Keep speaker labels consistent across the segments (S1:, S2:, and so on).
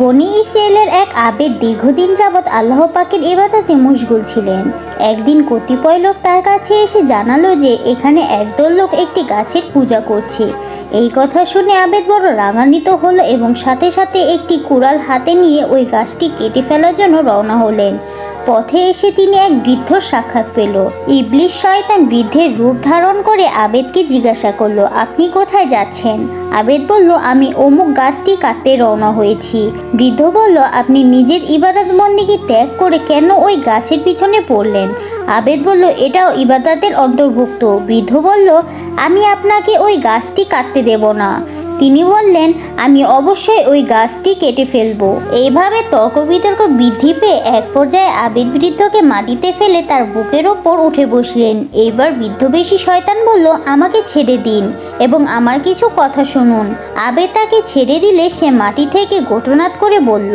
S1: বনি ইসরায়েলের এক আবেদ দীর্ঘদিন যাবৎ আল্লাহ পাকের এবাদাতে মুশগুল ছিলেন। একদিন কতিপয় লোক তার কাছে এসে জানালো যে এখানে একদল লোক একটি গাছের পূজা করছে। এই কথা শুনে আবেদ বড় রাঙান্বিত হল এবং সাথে সাথে একটি কুড়াল হাতে নিয়ে ওই গাছটি কেটে ফেলার জন্য রওনা হলেন। পথে এসে তিনি এক বৃদ্ধর সাক্ষাৎ পেল। ইবলিশ শয়তান বৃদ্ধের রূপ ধারণ করে আবেদকে জিজ্ঞাসা করল, আপনি কোথায় যাচ্ছেন? আবেদ বলল, আমি অমুক গাছটি কাটতে রওনা হয়েছি। বৃদ্ধ বলল, আপনি নিজের ইবাদত বন্দিকে ত্যাগ করে কেন ওই গাছের পিছনে পড়লেন? আবেদ বলল, এটাও ইবাদতের অন্তর্ভুক্ত। বৃদ্ধ বলল, আমি আপনাকে ওই গাছটি কাটতে দেব না। তিনি বললেন, আমি অবশ্যই ওই গাছটি কেটে ফেলব। এইভাবে তর্ক বিতর্ক বৃদ্ধি পেয়ে এক পর্যায়ে আবেদ বৃদ্ধকে মাটিতে ফেলে তার বুকের ওপর উঠে বসলেন। এইবার বৃদ্ধ বেশি শয়তান বলল, আমাকে ছেড়ে দিন এবং আমার কিছু কথা শুনুন। আবেদ তাকে ছেড়ে দিলে সে মাটি থেকে ঘটনাত করে বলল,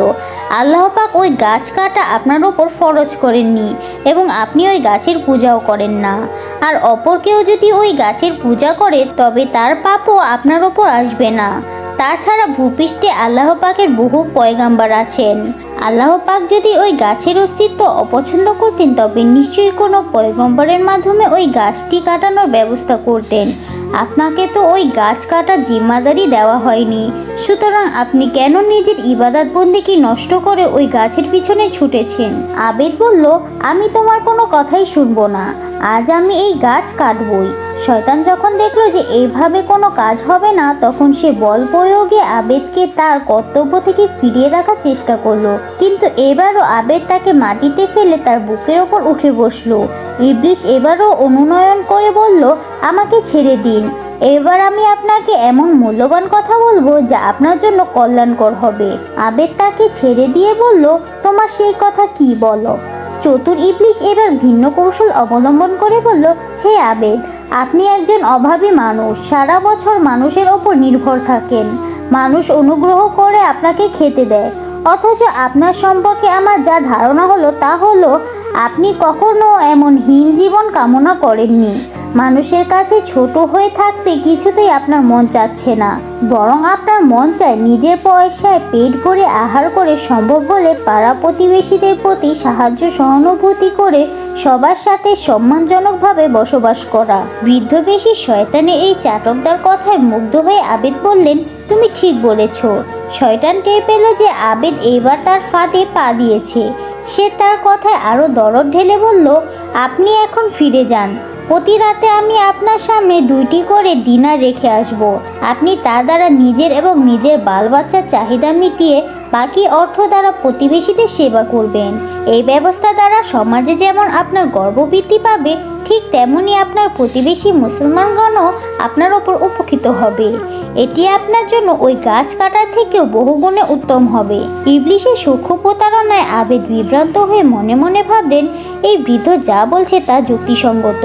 S1: আল্লাহ পাক ওই গাছ কাটা আপনার ওপর ফরজ করেননি এবং আপনি ওই গাছের পূজাও করেন না। আর অপর কেউ যদি ওই গাছের পূজা করে, তবে তার পাপও আপনার ওপর আসবে না। তাছাড়া ভূপৃষ্ঠে আল্লাহ পাকের বহু পয়গাম্বার আছেন। আল্লাহ পাক যদি ওই গাছের অস্তিত্ব অপছন্দ করতেন, তবে নিশ্চয়ই কোনো পয়গম্বরের মাধ্যমে ওই গাছটি কাটানোর ব্যবস্থা করতেন। আপনাকে তো ওই গাছ কাটার জিম্মাদারি দেওয়া হয়নি। সুতরাং আপনি কেন নিজের ইবাদত বন্দিকে নষ্ট করে ওই গাছের পিছনে ছুটেছেন? আবেদ বলল, আমি তোমার কোনো কথাই শুনব না। আজ আমি এই গাছ কাটবই। শয়তান যখন দেখল যে এইভাবে কোনো কাজ হবে না, তখন সে বল প্রয়োগে আবেদকে তার কর্তব্য থেকে ফিরিয়ে রাখার চেষ্টা করল। কিন্তু এবারও আবেদ তাকে মাটিতে ফেলে তার বুকের ওপর উঠে বসল। ইবলিশ এবারও অনুনয়ন করে বলল, আমাকে ছেড়ে দিন। এবার আমি আপনাকে এমন মূল্যবান কথা বলব যা আপনার জন্য কল্যাণকর হবে। আবেদ তাকে ছেড়ে দিয়ে বলল, তোমার সেই কথা কি বলো? চতুর ইবলিশ এবার ভিন্ন কৌশল অবলম্বন করে বলল, হে আবেদ, আপনি একজন অভাবী মানুষ। সারা বছর মানুষের ওপর নির্ভর থাকেন। মানুষ অনুগ্রহ করে আপনাকে খেতে দেয়। অথচ আপনার সম্পর্কে আমার যা ধারণা হলো তা হলো, আপনি কখনো এমন হীন জীবন কামনা করেননি। মানুষের কাছে ছোট হয়ে থাকতে কিছুতেই আপনার মন চাচ্ছে না। বরং আপনার মন চায় নিজের পয়সায় পেট ভরে আহার করে সম্ভব হলে পাড়া প্রতিবেশীদের প্রতি সাহায্য সহানুভূতি করে সবার সাথে সম্মানজনকভাবে বসবাস করা। বৃদ্ধ বেশি শয়তানের এই চাটকদার কথায় মুগ্ধ হয়ে আবেদ বললেন, তুমি ঠিক বলেছ। শয়তান টের পেল যে আবেদ এইবার তার ফাঁদে পা দিয়েছে। সে তার কথায় আরও দরদ ঢেলে বলল, আপনি এখন ফিরে যান। প্রতি রাতে আমি আপনার সামনে দুইটি করে দিনার রেখে আসব। আপনি তা দ্বারা নিজের এবং নিজের বাল বাচ্চার চাহিদা মিটিয়ে বাকি অর্থ দ্বারা প্রতিবেশীদের সেবা করবেন। এই ব্যবস্থা দ্বারা সমাজে যেমন আপনার গর্ব বৃদ্ধি পাবে, ঠিক তেমনি আপনার প্রতিবেশী মুসলমানগণও আপনার ওপর উপকৃত হবে। এটি আপনার জন্য ওই গাছ কাটার থেকেও বহুগুণে উত্তম হবে। ইবলিশের সূক্ষ্ম প্রতারণায় আবেদ বিভ্রান্ত হয়ে মনে মনে ভাবলেন, এই বৃদ্ধ যা বলছে তা যুক্তিসঙ্গত।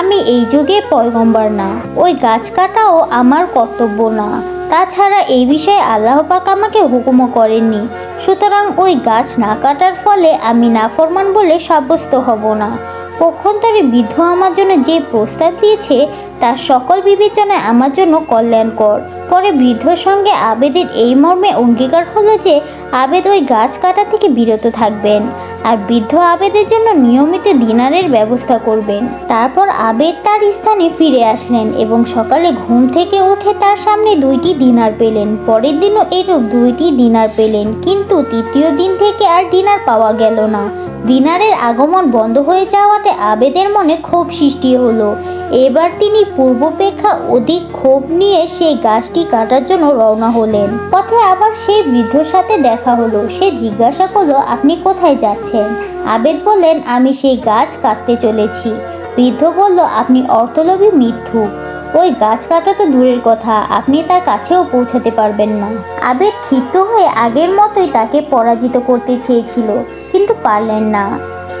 S1: আমি এই যুগে পয়গম্বর না। ওই গাছ কাটাও আমার কর্তব্য না। তাছাড়া এই বিষয়ে আল্লাহ পাক আমাকে হুকুমও করেননি। সুতরাং ওই গাছ না কাটার ফলে আমি নাফরমান বলে সাব্যস্ত হব না। পক্ষান্তরে বৃদ্ধ আমার জন্য যে প্রস্তাব দিয়েছে তার সকল বিবেচনায় আমার জন্য কল্যাণকর। পরে বৃদ্ধর সঙ্গে আবেদের এই মর্মে অঙ্গীকার হলো যে, আবেদ ওই গাছ কাটা থেকে বিরত থাকবেন। আর বৃদ্ধ আবেদের জন্য নিয়মিত ডিনারের ব্যবস্থা করবেন। তারপর আবেদ তার স্থানে ফিরে আসলেন এবং সকালে ঘুম থেকে উঠে তার সামনে দুইটি ডিনার পেলেন। পরের দিনও এরূপ দুইটি ডিনার পেলেন, কিন্তু তৃতীয় দিন থেকে আর ডিনার পাওয়া গেল না। দিনারের আগমন বন্ধ হয়ে যাওয়াতে আবেদের মনে ক্ষোভ সৃষ্টি হলো। এবার তিনি পূর্বপেক্ষা অধিক ক্ষোভ নিয়ে সেই গাছটি কাটার জন্য রওনা হলেন। পথে আবার সেই বৃদ্ধর সাথে দেখা হলো। সে জিজ্ঞাসা করল, আপনি কোথায় যাচ্ছেন? আবেদ বললেন, আমি সেই গাছ কাটতে চলেছি। বৃদ্ধ বলল, আপনি অর্থলোভী মিথ্যুক। ওই গাছ কাটা তো দূরের কথা, আপনি তার কাছেও পৌঁছাতে পারবেন না। আবেদ ক্ষিপ্ত হয়ে আগের মতোই তাকে পরাজিত করতে চেয়েছিল, কিন্তু পারলেন না।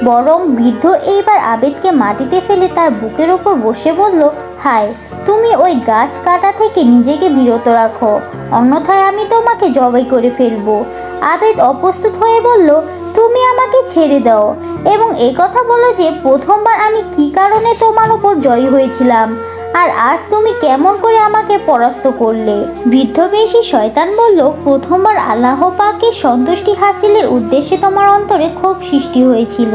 S1: বরং বৃদ্ধ এইবার আবেদকে মাটিতে ফেলে তার বুকের ওপর বসে বলল, হায়, তুমি ওই গাছ কাটা থেকে নিজেকে বিরত রাখো, অন্যথায় আমি তোমাকে জবাই করে ফেলব। আবেদ অপ্রস্তুত হয়ে বলল, তুমি আমাকে ছেড়ে দাও। এবং এই কথা বলো যে প্রথমবার আমি কি কারণে তোমার ওপর জয়ী হয়েছিলাম আর আজ তুমি কেমন করে আমাকে পরাস্ত করলে? বৃদ্ধ বেশি শয়তান বলল, প্রথমবার আল্লাহ পাকের সন্তুষ্টি হাসিলের উদ্দেশ্যে তোমার অন্তরে ক্ষোভ সৃষ্টি হয়েছিল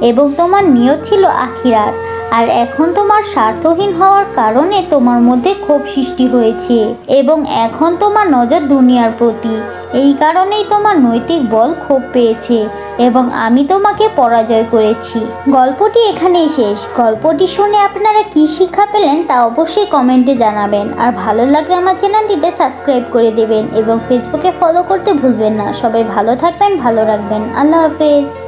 S1: এবং তোমার নিয়ত ছিল আখিরাত। আর এখন তোমার স্বার্থহীন হওয়ার কারণে তোমার মধ্যে ক্ষোভ সৃষ্টি হয়েছে এবং এখন তোমার নজর দুনিয়ার প্রতি। এই কারণেই তোমার নৈতিক বল ক্ষোভ পেয়েছে। এবং আমি তোমাকে পরাজয় করেছি। গল্পটি এখানেই শেষ। গল্পটি শুনে আপনারা কি শিক্ষা পেলেন তা অবশ্যই কমেন্টে জানাবেন। আর ভালো লাগলে আমার চ্যানেলটিতে সাবস্ক্রাইব করে দেবেন এবং ফেসবুকে ফলো করতে ভুলবেন না। সবাই ভালো থাকবেন, ভালো রাখবেন। আল্লাহ হাফেজ।